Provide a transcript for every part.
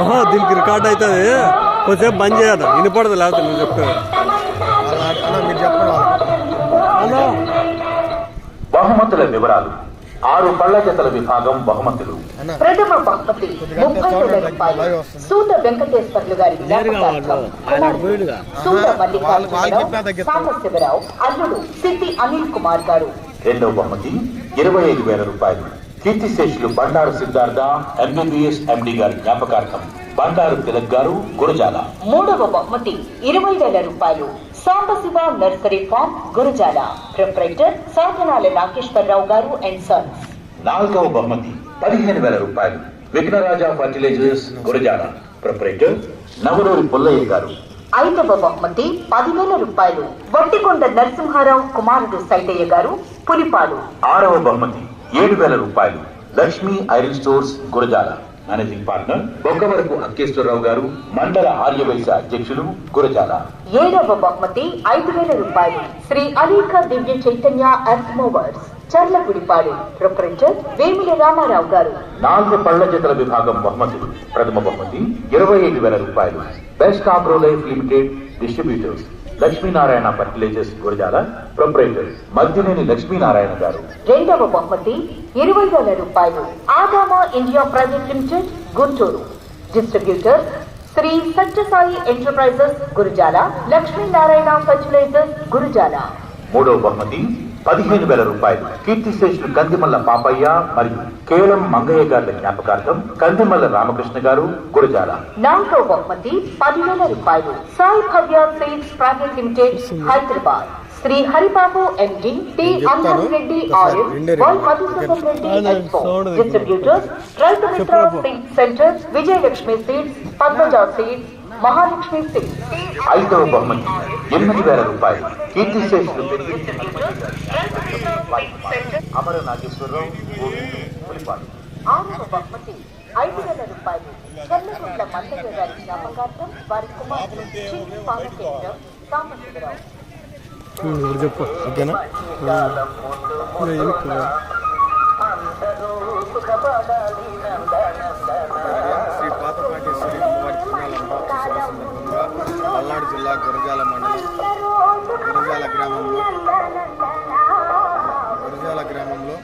ఆహా దీనికి రికార్డ్ అవుతుంది. కొద్దిసేపు బంద్ చేయదు వినపడదు లేకపోతే నువ్వు. హలో. బహుమతుల వివరాలు. ఆరు పళ్ళ జతల విభాగం బహుమతులు. ప్రథమ బహుమతి ముప్పై వేల రూపాయలు. సూత వెంకటేశ్వర్లు గారి సూత మల్లికార్జునరావు అల్లుడు సిద్ధి అనిల్ కుమార్ గారు. రెండవ బహుమతి ఇరవై ఐదు వేల రూపాయలు. కీర్తిశేషులు బండారు సిద్ధార్థ ఎంబీబీఎస్ ఎండి గారి జ్ఞాపకార్థం బండారు తిలక్ గారు గురజాల. మూడవ బహుమతి ఇరవై వేల రూపాయలు. Sambasiva nursery farm Gurazala. Proprietor Sadhanala Nageswararao గారు అండ్ సన్స్ నాలుగవ బహుమతి పదిహేను వేల రూపాయలు. విఘ్నరాజ ఫర్టిలైజర్స్ గురజాల. ప్రొపరేటర్ నవరూరి పుల్లయ్య గారు. ఐదవ బహుమతి పదివేల రూపాయలు. వట్టికొండ నరసింహారావు కుమారుడు సైతయ్య గారు పులిపాడు ఆరవ బహుమతి ఏడు వేల రూపాయలు. Lakshmi iron stores Gurazala. Managing partner? Boggavarapu Ankeswararao గారు మండల ఆర్యవైశ్య అధ్యక్షులు గురజాల. ఏడవ బహుమతి ఐదు వేల రూపాయలు. Sri Alekha Divya Chaitanya earth movers Charlagudipadu proprietor Vemila Ramarao గారు. నాలుగు పళ్ళ జతల విభాగం బహుమతులు. ప్రథమ బహుమతి ఇరవై ఐదు వేల రూపాయలు. Best agro life limited distributors. Lakshminarayana fertilizers Gurazala proprietor Maddineni Lakshminarayana గారు. రెండవ బహుమతి ఇరవై వేల రూపాయలు Adama India private limited Guntur. Distributor Sri Satyasai enterprises Gurajala Lakshminarayana fertilizers Gurajala. మూడవ బహుమతి పదిహేను వేల రూపాయలు. కీర్తిశేషులు కందిమల్ల పాపయ్య మరియు కేవలం మంగయ్య గారి జ్ఞాపకార్థం కందిమల్ల రామకృష్ణ గారు గురజాల. నాలుగవ బహుమతి పదివేల రూపాయలు. Sai Bhavya sales private limited Hyderabad. Sri Haribabu MD T Anwar Reddy RS Y Madhusudan Reddy distributors Rythu Mitra seed centre Vijayalakshmi seeds Padmaja seeds Mahalakshmi seeds ఐదవ బహుమతి ఎనిమిది వేల రూపాయలు కీర్తిశేషులు అమర నాగేశ్వరరావు గోవింద్, పులిపాడు ఆరవ బహుమతి ఐదు వేల రూపాయలు చెల్లగుండ్ల మల్లయ్య గారి జ్ఞాపకార్థం వారి కుమారుడు చిన్ని పాలకేంద్రం సాంబశివరావు ఇప్పుడు చెప్పు ఓకేనా ఇక వెనక్కి రా. శ్రీ పాతపాటి శ్రీ సందర్భంగా పల్నాడు జిల్లా గురజాల మండలం. గురజాల గ్రామంలో గురజాల గ్రామంలో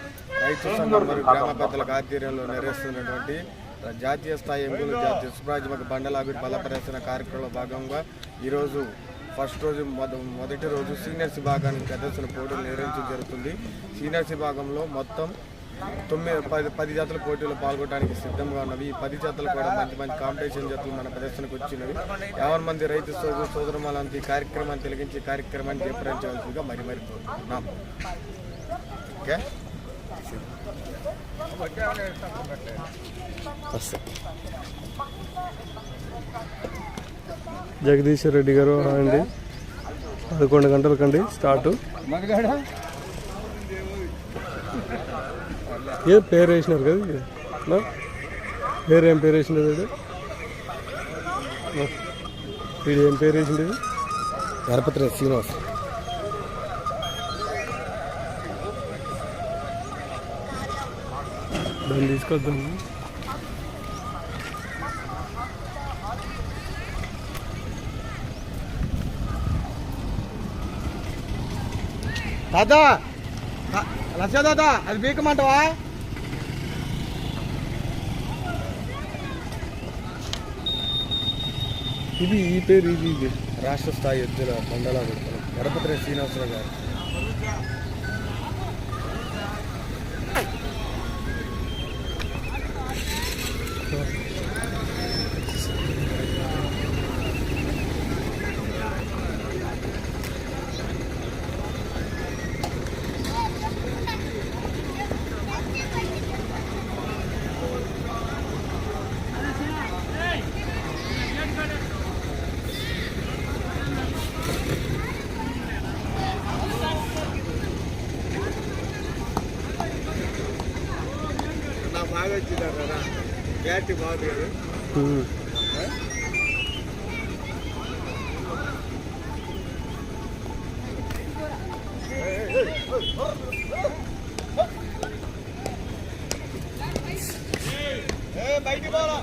రైతు సంఘం మరియు గ్రామ పెద్దలకు ఆధ్వర్యంలో నిర్వహిస్తున్నటువంటి జాతీయ స్థాయి ఎంపీలు జాతీయ సుప్రాజ్యమక బండలాభిడి బలపరిచిన కార్యక్రమంలో భాగంగా ఈరోజు ఫస్ట్ రోజు మొద మొదటి రోజు సీనియర్స్ విభాగానికి ప్రదర్శన పోటీలు నిర్వహించడం జరుగుతుంది. సీనియర్స్ విభాగంలో మొత్తం తొమ్మిది పది పది జాతుల పోటీలు పాల్గొనడానికి సిద్ధంగా ఉన్నవి. ఈ పది జాతులు కూడా మంచి మంచి కాంపిటీషన్ జాతులు మన ప్రదర్శనకు వచ్చినవి. యావన్ మంది రైతు సోదరు సోదరులంతా ఈ కార్యక్రమాన్ని తిలగించి కార్యక్రమాన్ని జయప్రదించవలసిందిగా మరి మరి ఓకే? జగదీశ్వర్ రెడ్డి గారు అండి పదకొండు గంటలకండి స్టార్ట్. ఏ పేరు వేసినారు కదా ఇది? నా? పేరు ఏం పేరు వేసిండేది ఇది? వీడు ఏం పేరు వేసిండేది గణపతి శ్రీనివాస్ దాన్ని తీసుకొద్దాం దాదా లక్ష దాదా అది బీకమంటావా ఇది ఈ పేరు ఇది ఇది రాష్ట్ర స్థాయి ఎద్దుల మండల గణపతి శ్రీనివాసరావు గారు బాగా వచ్చిందా కదా బాగుంది పోరా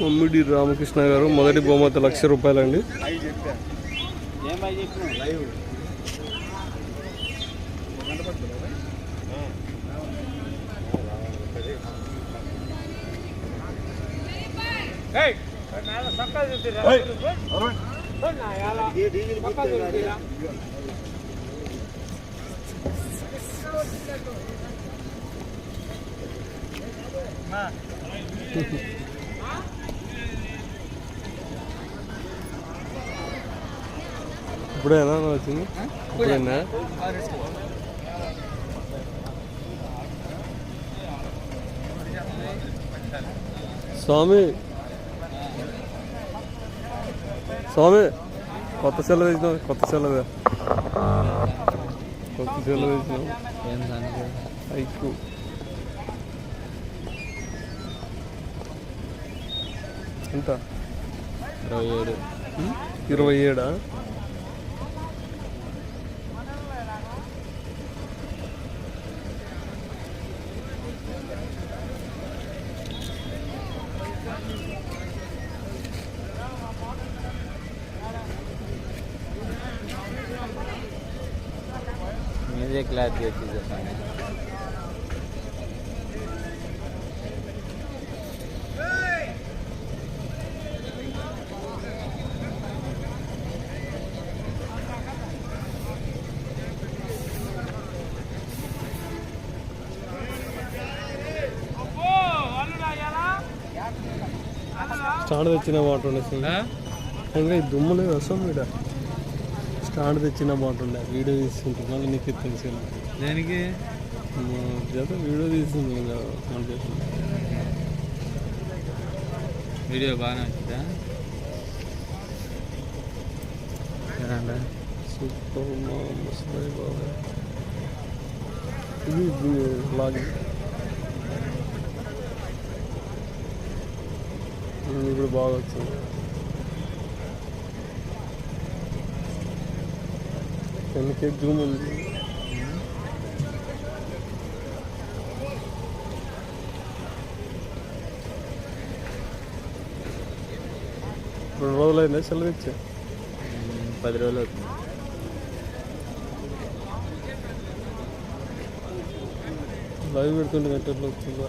మమ్మిడి రామకృష్ణ గారు మొదటి బహుమతి లక్ష రూపాయలండి. ఏం బాగా చెప్తున్నావు లైవ్ గంట పడుతుందా డీజిల్ ఇప్పుడేనా వచ్చింది? ఇప్పుడేనా? స్వామి. స్వామి కొత్త సెల్ల తెచ్చినావు కొత్త సెల్లదా కొత్త సెల్ల తెచ్చినావు ఐకు ఎంత? ఇరవై ఏడు. ఇరవై ఏడా? మీదే క్లాత్ చేసి చెప్పండి స్టాండ్ తెచ్చిన మాట ఉండే ఇంకా ఈ దుమ్ము లేదు వస్తాం వీడ స్టాండ్ తెచ్చిన ఉండే వీడియో తీసుకుంటున్నా నీకు తెలిసి దేనికి? వీడియో ఇంకా మన చేత. వీడియో బాగానే వచ్చిందా? సూపర్ మా ముసలి బాబా ఇది ఇది లాగిన్ ఇది ఇప్పుడు బాగా వచ్చింది. వెనకే జూమ్ ఉంది రెండు రోజులైందా సెలవు ఇచ్చా పది రోజులు అవుతుంది. లైవ్ పెడుతుండే నెట్లో వచ్చిందా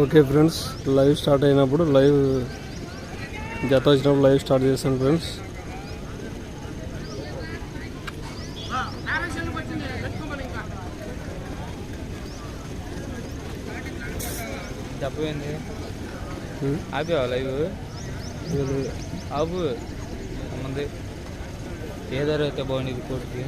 ఓకే. ఫ్రెండ్స్ లైవ్ స్టార్ట్ అయినప్పుడు లైవ్ జత వచ్చినప్పుడు లైవ్ స్టార్ట్ చేశాను ఫ్రెండ్స్. చెప్పేంది ఆపేవా లైవ్? ఆపు. ముందు ఏదో అయితే బాగుండేది కోర్టుకి